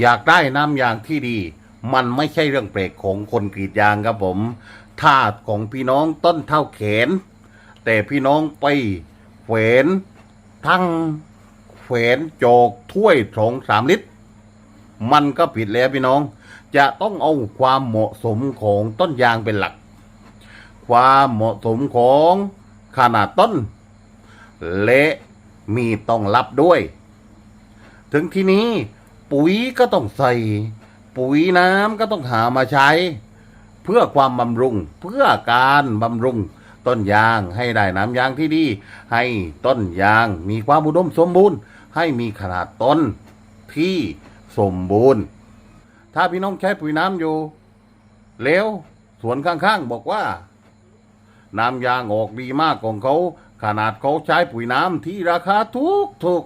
อยากได้น้ำยางที่ดี มันไม่ใช่เรื่องแปลกของคนกรีดยางครับผมธาตุของพี่น้องต้นเท่าแขน แต่พี่น้องไปแขวนทั้งแขวนโจกถ้วยสองสามลิตร มันก็ผิดแล้วพี่น้อง จะต้องเอาความเหมาะสมของต้นยางเป็นหลัก ความเหมาะสมของขนาดต้น และมีต้องรับด้วย ถึงที่นี้ ปุ๋ยก็ต้องใส่ ปุ๋ยน้ำก็ต้องหามาใช้ เพื่อความบำรุง เพื่อการบำรุง ต้นยางให้ได้น้ำยางที่ดี ให้ต้นยางมีความอุดมสมบูรณ์ ให้มีขนาดต้นที่สมบูรณ์ ถ้าพี่น้องใช้ปุ๋ยน้ำอยู่ แล้วสวนข้างๆบอกว่า น้ำยางออกดีมากของเขา ขนาดเขาใช้ปุ๋ยน้ำที่ราคาถูกถูก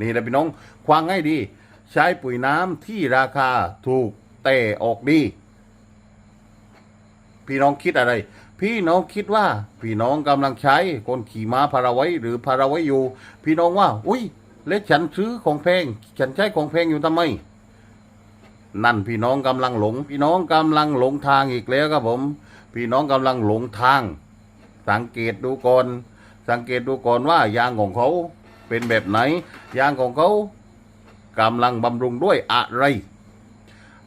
นี่แหละพี่น้องควางให้ดี ใช้ปุ๋ยน้ำที่ราคาถูกแต่ออกดี พี่น้องคิดอะไร พี่น้องคิดว่า พี่น้องกำลังใช้คนขี่ม้าพาราไว้หรือพาราไว้อยู่ พี่น้องว่า อุ้ยแล้วฉันซื้อของแพง ฉันใช้ของแพงอยู่ทำไม นั่นพี่น้องกำลังหลง พี่น้องกำลังหลงทางอีกแล้วครับผม พี่น้องกำลังหลงทาง สังเกตดูก่อน สังเกตดูก่อนว่ายางของเขาเป็นแบบไหน ยางของเขา กำลังบำรุงด้วยอะไร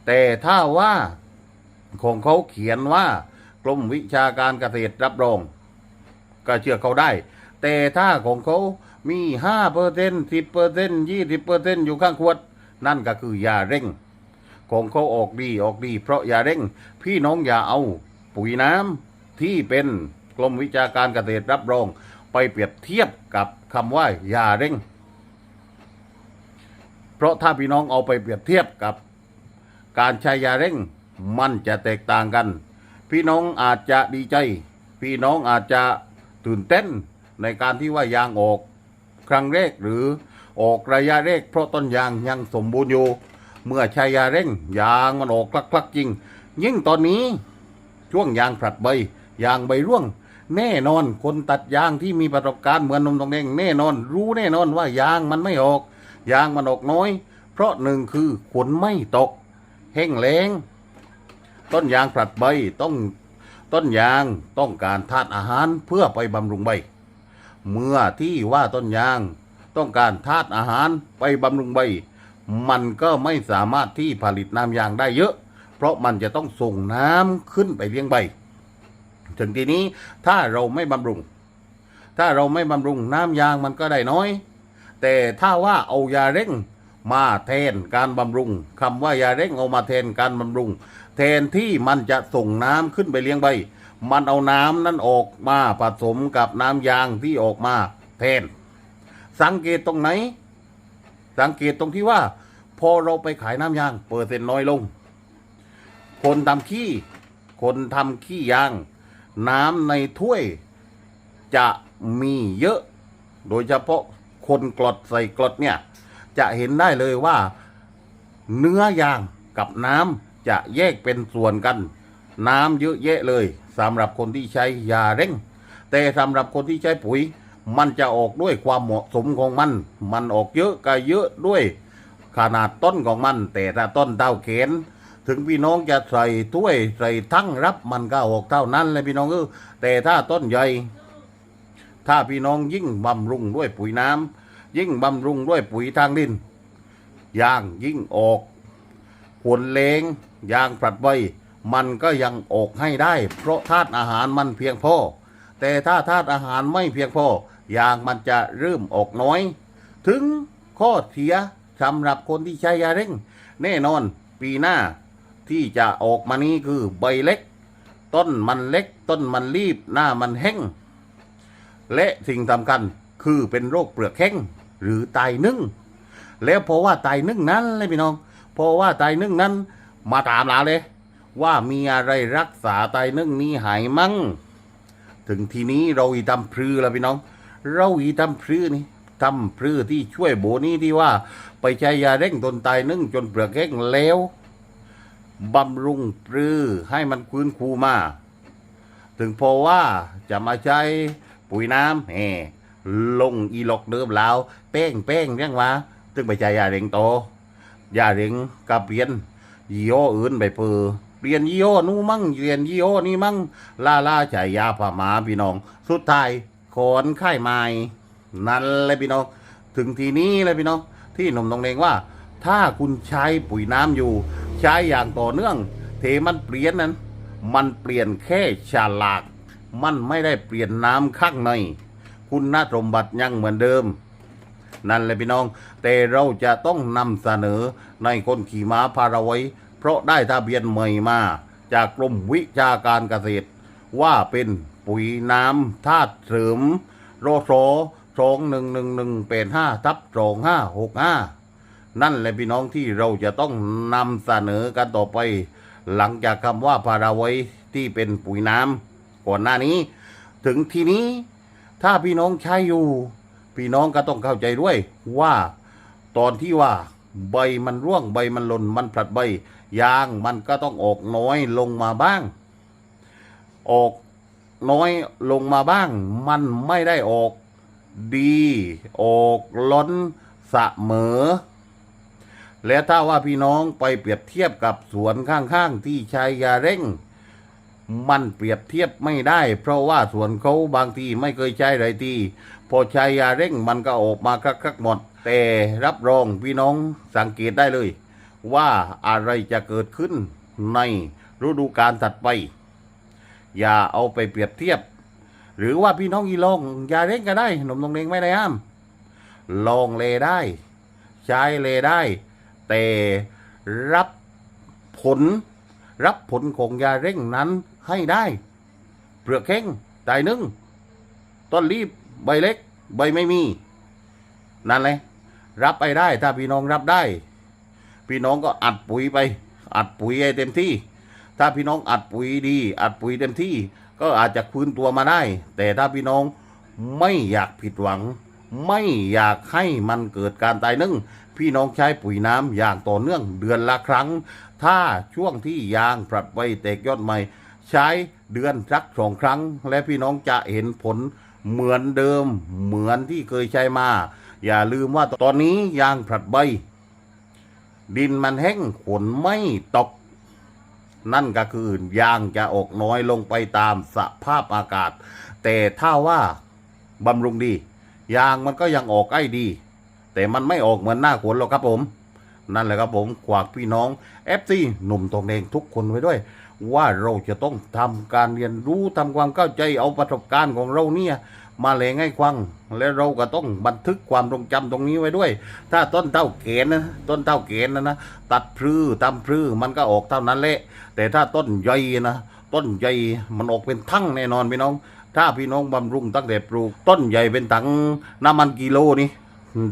แต่ถ้าว่าของเขาเขียนว่ากรมวิชาการเกษตรรับรอง ก็เชื่อเขาได้ แต่ถ้าของเขามีห้าเปอร์เซ็นสิบเปอร์เซ็นยี่สิบเปอร์เซ็นอยู่ข้างขวด นั่นก็คือยาเร่ง ของเขาออกดีออกดี เพราะยาเร่ง พี่น้องอย่าเอา ปุ๋ยน้ำที่เป็นกรมวิชาการเกษตรรับรอง ไปเปรียบเทียบกับคำว่ายาเร่ง ราะถ้าพี่น้องเอาไปเปรียบเทียบกับ การใช้ยาเร่งมันจะแตกต่างกัน พี่น้องอาจจะดีใจ พี่น้องอาจจะตื่นเต้นในการที่ว่ายางออก ครั้งแรกหรือออกระยะแรกเพราะต้นยางยังสมบูรณ์อยู่เมื่อใช้ยาเร่ง ยางมันออกคลักๆจริง ยิ่งตอนนี้ช่วงยางผลัดใบ ยางใบร่วง แน่นอนคนตัดยางที่มีประสบการณ์เหมือนนมตองแดงแน่นอน รู้แน่นอนว่ายางมันไม่ออก ยางมันออกน้อย เพราะหนึ่งคือฝนไม่ตก แห้งแล้ง ต้นยางผลัดใบต้องต้นยางต้องการธาตุอาหารเพื่อไปบำรุงใบ เมื่อที่ว่าต้นยางต้องการธาตุอาหารไปบำรุงใบ มันก็ไม่สามารถที่ผลิตน้ำยางได้เยอะ เพราะมันจะต้องส่งน้ำขึ้นไปเลี้ยงใบ ถึงทีนี้ถ้าเราไม่บำรุง ถ้าเราไม่บำรุงน้ำยางมันก็ได้น้อย แต่ถ้าว่าเอายาเร่งมาแทนการบำรุงคำว่ายาเร่งเอามาแทนการบำรุง แทนที่มันจะส่งน้ำขึ้นไปเลี้ยงใบ มันเอาน้ำนั้นออกมาผสมกับน้ำยางที่ออกมาแทน สังเกตตรงไหน สังเกตตรงที่ว่า พอเราไปขายน้ำยาง เปอร์เซ็นต์น้อยลง คนทำขี้ คนทำขี้ยาง น้ำในถ้วยจะมีเยอะ โดยเฉพาะ คนกรดใส่กรดเนี่ย จะเห็นได้เลยว่า เนื้อยางกับน้ำจะแยกเป็นส่วนกัน น้ำเยอะแยะเลยสำหรับคนที่ใช้ยาเร่ง แต่สำหรับคนที่ใช้ปุ๋ย มันจะออกด้วยความเหมาะสมของมัน มันออกเยอะก็เยอะด้วยขนาดต้นของมัน แต่ถ้าต้นเต้าเขนถึงพี่น้องจะใส่ถ้วยใส่ทั้งรับมันก็ออกเท่านั้นเลยพี่น้องเออแต่ถ้าต้นใหญ่ ถ้าพี่น้องยิ่งบำรุงด้วยปุ๋ยน้ำยิ่งบำรุงด้วยปุ๋ยทางดินยางยิ่งออกผลเลงยางผลัดใบมันก็ยังออกให้ได้ เพราะธาตุอาหารมันเพียงพอแต่ถ้าธาตุอาหารไม่เพียงพอยางมันจะเริ่มออกน้อย ถึงข้อเสียสำหรับคนที่ใช้ยาเร่ง แน่นอนปีหน้าที่จะออกมานี้คือใบเล็ก ต้นมันเล็ก ต้นมันรีบหน้ามันแห้ง และสิ่งสำคัญคือเป็นโรคเปลือกแห้งหรือไตนึ่ง แล้วเพราะว่าไตนึ่งนั้นเลยพี่น้องเพราะว่าไตนึ่งนั้นมาถามเราเลย ว่ามีอะไรรักษาไตนึ่งนี้หายมั่งถึงทีนี้เราอีทำพรือแล้วพี่น้อง เราอีทำพรือนี่ทำพรือที่ช่วยโบนี่ที่ว่า ไปใช้ยาเร่งตนไตนึ่งจนเปลือกแห้งแล้วบำรุงปรือให้มันฟื้นคูมา ถึงพอว่าจะมาใช้ ปุ๋ยน้ำแหมลงอีหลอกเดิมแล้วแป้งแป้งเรียกว่าซึ่งไปใช้ยาเร่งโตยาเร่งกับเปลี่ยนยี่ห้ออื่นไปเปอเปลี่ยนยี่ห้อนู้มั่งเปลี่ยนยี่ห้อนี้มั่งล่าล่าฉายาผาหมาพี่น้อง สุดท้ายขอนไข่ไม้นั่นเลยพี่น้อง ถึงทีนี้เลยพี่น้อง ที่หนุ่มตรงเองว่า ถ้าคุณใช้ปุ๋ยน้ำอยู่ ใช้อย่างต่อเนื่อง เทมันเปลี่ยนนั้น มันเปลี่ยนแค่ฉลาก มันไม่ได้เปลี่ยนน้ำข้างใน คุณนสมบัติยังเหมือนเดิม นั่นเลยพี่น้อง แต่เราจะต้องนำเสนอในคนขี่ม้าพาราไว้ เพราะได้ทะเบียนใหม่มา จากกรมวิชาการเกษตร ว่าเป็นปุ๋ยน้ำธาตุเสริมโรโซสองหนึ่งหนึ่งหนึ่งเป็นห้าทับสองห้าหกห้านั่นแหละพี่น้องที่เราจะต้องนำเสนอกันต่อไป หลังจากคำว่าพาราไว้ที่เป็นปุ๋ยน้ำ ก่อนหน้านี้ ถึงทีนี้ถ้าพี่น้องใช้อยู่ พี่น้องก็ต้องเข้าใจด้วยว่าตอนที่ว่าใบมันร่วงใบมันหล่นมันผลัดใบยางมันก็ต้องออกน้อยลงมาบ้าง ออกน้อยลงมาบ้าง มันไม่ได้ออกดี ออกล้นเสมอ และถ้าว่าพี่น้องไปเปรียบเทียบกับสวนข้างๆที่ใช้ยาเร่ง มันเปรียบเทียบไม่ได้ เพราะว่าส่วนเขาบางทีไม่เคยใช้ไรทีพอใช้ยาเร่งมันก็ออกมาคักๆหมด แต่รับรองพี่น้องสังเกตได้เลย ว่าอะไรจะเกิดขึ้นในฤดูกาลถัดไป อย่าเอาไปเปรียบเทียบ หรือว่าพี่น้องอีลองยาเร่งก็ได้หนมตรงเองไม่ได้ห้าม ลองเลได้ ใช้เลได้ แต่รับผล รับผลของยาเร่งนั้น ให้ได้ เปลือกแข็งตายนึ่งต้นรีบใบเล็ก ใบไม่มี นั่นเลยรับไปได้ถ้าพี่น้องรับได้ พี่น้องก็อัดปุ๋ยไป อัดปุ๋ยให้เต็มที่ ถ้าพี่น้องอัดปุ๋ยดี อัดปุ๋ยเต็มที่ ก็อาจจะฟื้นตัวมาได้ แต่ถ้าพี่น้องไม่อยากผิดหวัง ไม่อยากให้มันเกิดการตายนึ่งพี่น้องใช้ปุ๋ยน้ำอย่างต่อเนื่องเดือนละครั้ง ถ้าช่วงที่ยางผลัดใบแตกยอดใหม่ ใช้เดือนสักสองครั้ง และพี่น้องจะเห็นผลเหมือนเดิมเหมือนที่เคยใช้มา อย่าลืมว่าตอนนี้ยางผลัดใบ ดินมันแห้งฝนไม่ตก นั่นก็คือยางจะออกน้อยลงไปตามสภาพอากาศ แต่ถ้าว่าบำรุงดี ยางมันก็ยังออกไอ้ดี แต่มันไม่ออกเหมือนหน้าฝนหรอกครับผม นั่นแหละครับผมขวากพี่น้องเอฟซีหนุ่มทองแดงทุกคนไว้ด้วย ว่าเราจะต้องทำการเรียนรู้ทำความเข้าใจเอาประสบการณ์ของเราเนี่ยมาแหลงให้ฟัง และเราก็ต้องบันทึกความทรงจำตรงนี้ไว้ด้วย ถ้าต้นเท่าเกณฑ์นะต้นเท่าเกณฑ์นะนะตัดพื้ตำพลื้มันก็ออกเท่านั้นแหละแต่ถ้าต้นใหญ่นะต้นใหญ่มันออกเป็นทั้งแน่นอนพี่น้อง ถ้าพี่น้องบำรุงตั้งแต่ปลูก ต้นใหญ่เป็นถังน้ำมันกิโลนี่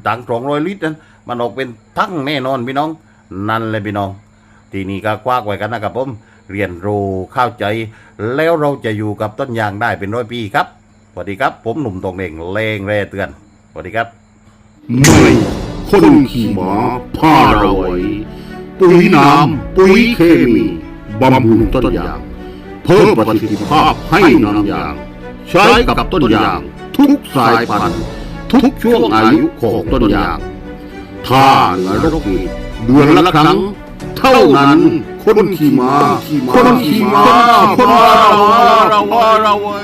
ถังสองร้อยลิตรนั้น มันออกเป็นทั้งแน่นอนพี่น้อง นั่นเลยพี่น้อง ทีนี้ก็คว้ากไว้กันนะครับผมเรียนรู้เข้าใจ แล้วเราจะอยู่กับต้นยางได้เป็นร้อยปีครับสวัสดีครับ ผมหนุ่มตรงเด่งเลงแร่เตือนสวัสดีครับไม่คนขี่ม้าพาราไว้ปุ๋ยน้ำปุ๋ยเคมีบำรุงต้นยาง เพิ่มประสิทธิภาพให้น้ำยาง ใช้กับต้นยาง ทุกสายพันธุ์ทุกช่วงอายุของต้นยาง ถ้านรกอีกเดือนละครั้ง เท่านั้น คนขี่ม้าคนขี่ม้าพาเราเราเราไว้